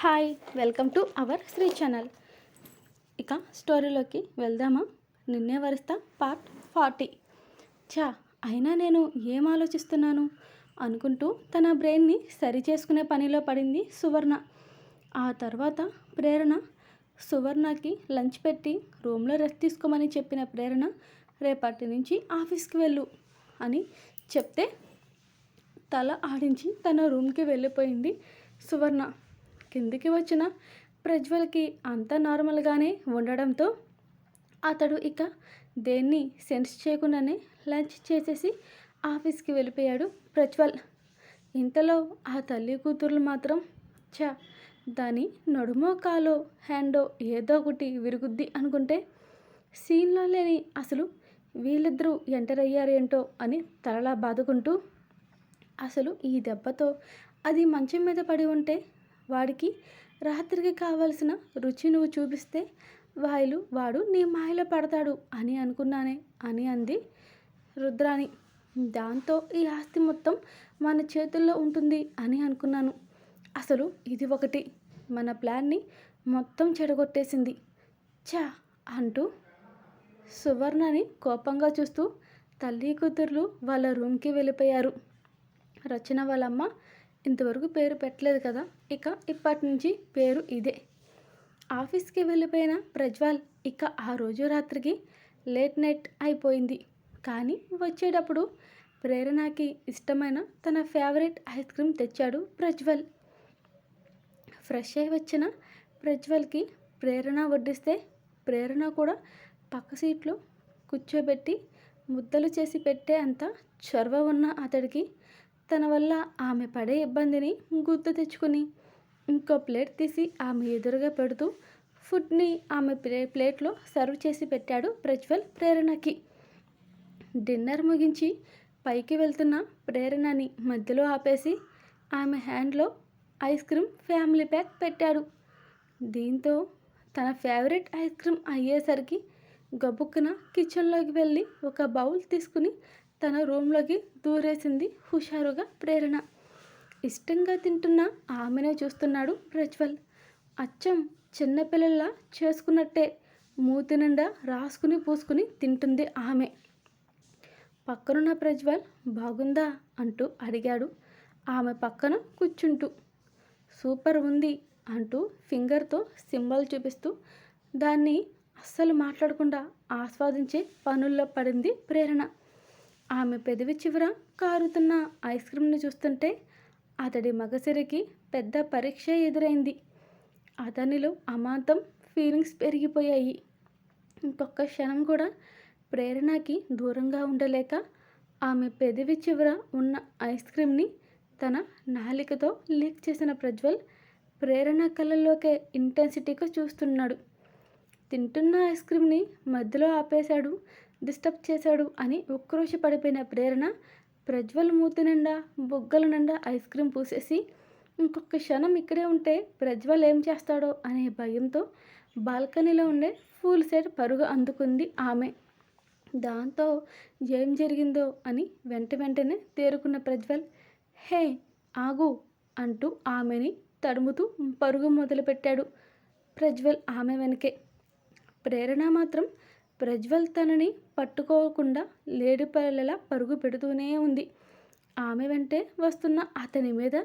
Hi welcome to our Shri channel. ఇక స్టోరీలోకి వెళ్దామా? నిన్నే వరిస్తా పార్ట్ ఫార్టీ. చా అయినా నేను ఏం ఆలోచిస్తున్నాను? అనుకుంటూ తన బ్రెయిన్ని సరి చేసుకునే పనిలో పడింది సువర్ణ. ఆ తర్వాత ప్రేరణ. సువర్ణకి లంచ్ పెట్టి రూమ్లో రెస్ట్ తీసుకోమని చెప్పిన ప్రేరణ రేపటి నుంచి ఆఫీస్కి వెళ్ళు అని చెప్తే తల ఆడించి తన రూమ్కి వెళ్ళిపోయింది సువర్ణ. కిందికి వచ్చిన ప్రజ్వల్కి అంతా నార్మల్గానే ఉండడంతో అతడు ఇక దేన్ని సెన్స్ చేయకుండానే లంచ్ చేసేసి ఆఫీస్కి వెళ్ళిపోయాడు ప్రజ్వల్. ఇంతలో ఆ తల్లి కూతుర్లు మాత్రం చా దాని నడుమో కాలో హ్యాండో ఏదో ఒకటి విరుగుద్ది అనుకుంటే సీన్లో లేని అసలు వీళ్ళిద్దరూ ఎంటర్ అయ్యారేంటో అని తలలా బాదుకుంటూ అసలు ఈ దెబ్బతో అది మంచం మీద పడి ఉంటే వాడికి రాత్రికి కావలసిన రుచి నువ్వు చూపిస్తే వాయిలు వాడు నీ మాయలో పడతాడు అని అనుకున్నానే అని అంది రుద్రాణి. దాంతో ఈ ఆస్తి మొత్తం మన చేతుల్లో ఉంటుంది అని అనుకున్నాను. అసలు ఇది ఒకటి. మన ప్లాన్ని మొత్తం చెడగొట్టేసింది. చా అంటూ సువర్ణని కోపంగా చూస్తూ తల్లి కూతుర్లు వాళ్ళ రూమ్కి వెళ్ళిపోయారు. రచన వాళ్ళమ్మ ఇంతవరకు పేరు పెట్టలేదు కదా. ఇక ఇప్పటి నుంచి పేరు ఇదే. ఆఫీస్కి వెళ్ళిపోయిన ప్రజ్వాల్ ఇక ఆ రోజు రాత్రికి లేట్ నైట్ అయిపోయింది. కానీ వచ్చేటప్పుడు ప్రేరణకి ఇష్టమైన తన ఫేవరెట్ ఐస్ క్రీమ్ తెచ్చాడు ప్రజ్వల్. ఫ్రెష్ అయి వచ్చిన ప్రజ్వల్కి ప్రేరణ వడ్డిస్తే ప్రేరణ కూడా పక్క సీట్లో కూర్చోబెట్టి ముద్దలు చేసి పెట్టే అంత చొరవ ఉన్న అతడికి తన వల్ల ఆమె పడే ఇబ్బందిని గుర్తు తెచ్చుకుని ఇంకో ప్లేట్ తీసి ఆమె ఎదురుగా పెడుతూ ఫుడ్ని ఆమె ప్లే ప్లేట్లో సర్వ్ చేసి పెట్టాడు ప్రజ్వల్ ప్రేరణకి. డిన్నర్ ముగించి పైకి వెళ్తున్న ప్రేరణని మధ్యలో ఆపేసి ఆమె హ్యాండ్లో ఐస్ క్రీమ్ ఫ్యామిలీ ప్యాక్ పెట్టాడు. దీంతో తన ఫేవరెట్ ఐస్ క్రీమ్ అయ్యేసరికి గబుక్కున కిచెన్లోకి వెళ్ళి ఒక బౌల్ తీసుకుని తన రూమ్లోకి దూరేసింది హుషారుగా ప్రేరణ. ఇష్టంగా తింటున్న ఆమెనే చూస్తున్నాడు ప్రజ్వల్. అచ్చం చిన్నపిల్లల్లా చేసుకున్నట్టే మూతి నిండా రాసుకుని పూసుకుని తింటుంది ఆమె. పక్కనున్న ప్రజ్వల్ బాగుందా? అంటూ అడిగాడు ఆమె పక్కన కూర్చుంటూ. సూపర్ ఉంది అంటూ ఫింగర్తో సింబల్ చూపిస్తూ దాన్ని అస్సలు మాట్లాడకుండా ఆస్వాదించే పనుల్లో పడింది ప్రేరణ. ఆమె పెదవి చివర కారుతున్న ఐస్ క్రీమ్ని చూస్తుంటే అతడి మగసిరికి పెద్ద పరీక్ష ఎదురైంది. అతనిలో అమాంతం ఫీలింగ్స్ పెరిగిపోయాయి. ఇంకొక క్షణం కూడా ప్రేరణకి దూరంగా ఉండలేక ఆమె పెదవి చివర ఉన్న ఐస్ క్రీమ్ని తన నాలికతో లీక్ చేసిన ప్రజ్వల్ ప్రేరణ కళ్ళలోకే ఇంటెన్సిటీగా చూస్తున్నాడు. తింటున్న ఐస్ క్రీమ్ని మధ్యలో ఆపేశాడు డిస్టర్బ్ చేశాడు అని ఉక్రోషపడిపోయిన ప్రేరణ ప్రజ్వల్ మూతి నిండా బొగ్గల నిండా ఐస్ క్రీమ్ పూసేసి ఇంకొక క్షణం ఇక్కడే ఉంటే ప్రజ్వల్ ఏం చేస్తాడో అనే భయంతో బాల్కనీలో ఉండే ఫూల్ సెట్ పరుగు అందుకుంది ఆమె. దాంతో ఏం జరిగిందో అని వెంట వెంటనే తేరుకున్న ప్రజ్వల్ హే ఆగు అంటూ ఆమెని తడుముతూ పరుగు మొదలుపెట్టాడు ప్రజ్వల్ ఆమె వెనకే. ప్రేరణ మాత్రం ప్రజ్వల్ తనని పట్టుకోకుండా లేడిపల్లెలా పరుగు పెడుతూనే ఉంది. ఆమె వెంటే వస్తున్న అతని మీద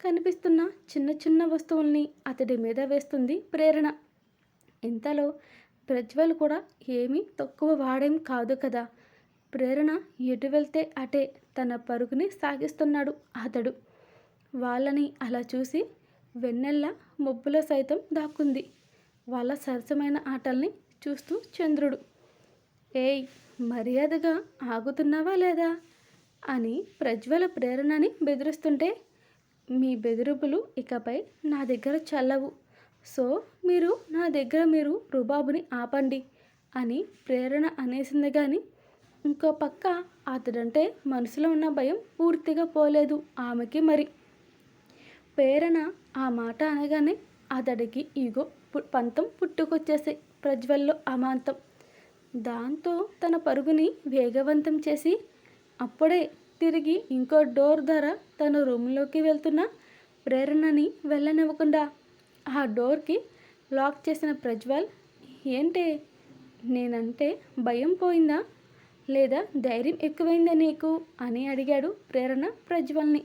కనిపిస్తున్న చిన్న చిన్న వస్తువుల్ని అతడి మీద వేస్తుంది ప్రేరణ. ఇంతలో ప్రజ్వల్ కూడా ఏమీ తక్కువ వాడేం కాదు కదా. ప్రేరణ ఎటు వెళ్తే అటే తన పరుగుని సాగిస్తున్నాడు అతడు. వాళ్ళని అలా చూసి వెన్నెల్ల మొబ్బులో సైతం దాక్కుంది. వాళ్ళ సరసమైన ఆటల్ని చూస్తూ చంద్రుడు ఏయ్ మర్యాదగా ఆగుతున్నావా లేదా? అని ప్రజ్వల ప్రేరణని బెదిరిస్తుంటే మీ బెదిరింపులు ఇకపై నా దగ్గర చల్లవు. సో మీరు నా దగ్గర మీరు రుబాబుని ఆపండి అని ప్రేరణ అనేసింది కానీ ఇంకో పక్క అతడంటే మనసులో ఉన్న భయం పూర్తిగా పోలేదు ఆమెకి మరి. ప్రేరణ ఆ మాట అనగానే అతడికి ఈగో పంతం పుట్టుకొచ్చేసాయి ప్రజ్వల్లో అమాంతం. దాంతో తన పరుగుని వేగవంతం చేసి అప్పుడే తిరిగి ఇంకో డోర్ ధర తన రూమ్లోకి వెళ్తున్న ప్రేరణని వెళ్ళనివ్వకుండా ఆ డోర్కి లాక్ చేసిన ప్రజ్వల్ ఏంటి నేనంటే భయం పోయిందా? లేదా ధైర్యం ఎక్కువైందా నీకు? అని అడిగాడు ప్రేరణ ప్రజ్వల్ని.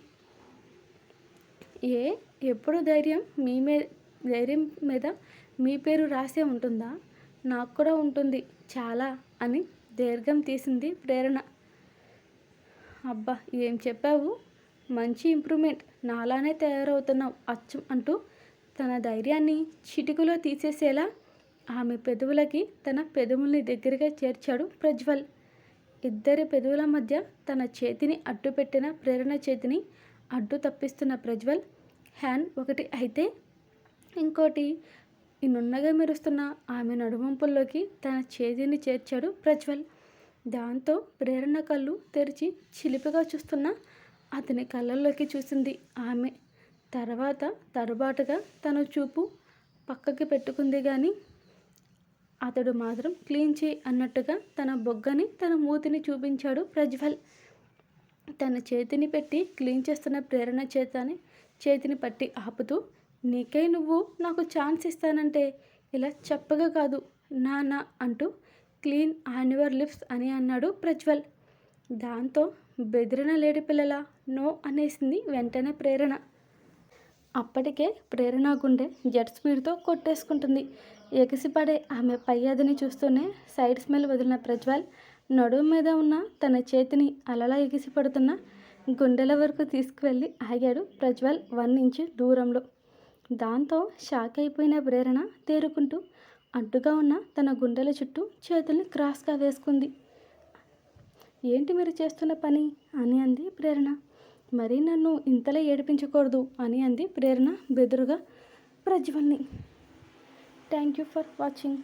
ఏ ఎప్పుడు ధైర్యం మీ మీద ధైర్యం మీద మీ పేరు రాసే ఉంటుందా? నాకు కూడా ఉంటుంది. చాలా అని దీర్ఘం తీసింది ప్రేరణ. అబ్బా ఏం చెప్పావు? మంచి ఇంప్రూవ్మెంట్. నాలానే తయారవుతున్నావు అచ్చం అంటూ తన ధైర్యాన్ని చిటికలో తీసేసేలా ఆమె పెదవులకి తన పెదవుల్ని దగ్గరగా చేర్చాడు ప్రజ్వల్. ఇద్దరి పెదవుల మధ్య తన చేతిని అడ్డుపెట్టిన ప్రేరణ చేతిని అడ్డు తప్పిస్తున్న ప్రజ్వల్. హ్యాండ్ ఒకటి అయితే ఇంకోటి నున్నగా మెరుస్తున్న ఆమె నడుమంపుల్లోకి తన చేతిని చేర్చాడు ప్రజ్వల్. దాంతో ప్రేరణ కళ్ళు తెరిచి చిలిపిగా చూస్తున్న అతని కళ్ళల్లోకి చూసింది ఆమె. తర్వాత తరుబాటుగా తన చూపు పక్కకి పెట్టుకుంది కానీ అతడు మాత్రం క్లీన్ చేయి అన్నట్టుగా తన బొగ్గని తన మూతిని చూపించాడు ప్రజ్వల్. తన చేతిని పెట్టి క్లీన్ చేస్తున్న ప్రేరణ చేతని చేతిని పట్టి ఆపుతూ నీకై నువ్వు నాకు ఛాన్స్ ఇస్తానంటే ఇలా చెప్పగా కాదు. నానా అంటూ క్లీన్ ఆన్యువర్ లిప్స్ అని అన్నాడు ప్రజ్వల్. దాంతో బెదిరిన లేడి పిల్లల? నో అనేసింది వెంటనే ప్రేరణ. అప్పటికే ప్రేరణ గుండె జెట్ స్పీడ్తో కొట్టేసుకుంటుంది. ఎగిసిపడే ఆమె పై చూస్తూనే సైడ్ స్మెల్ వదిలిన ప్రజ్వల్ నడుము మీద ఉన్న తన చేతిని అలలా ఎగిసిపడుతున్న గుండెల వరకు తీసుకువెళ్ళి ఆగాడు ప్రజ్వల్ వన్ ఇంచ్ దూరంలో. దాంతో షాక్ అయిపోయిన ప్రేరణ తేరుకుంటూ అడ్డుగా ఉన్న తన గుండెల చుట్టూ చేతుల్ని క్రాస్గా వేసుకుంది. ఏంటి మీరు చేస్తున్న పని? అని అంది ప్రేరణ. మరీ నన్ను ఇంతలా ఏడిపించకూడదు అని అంది ప్రేరణ బెదురుగా ప్రజ్వల్ని. Thank you for watching.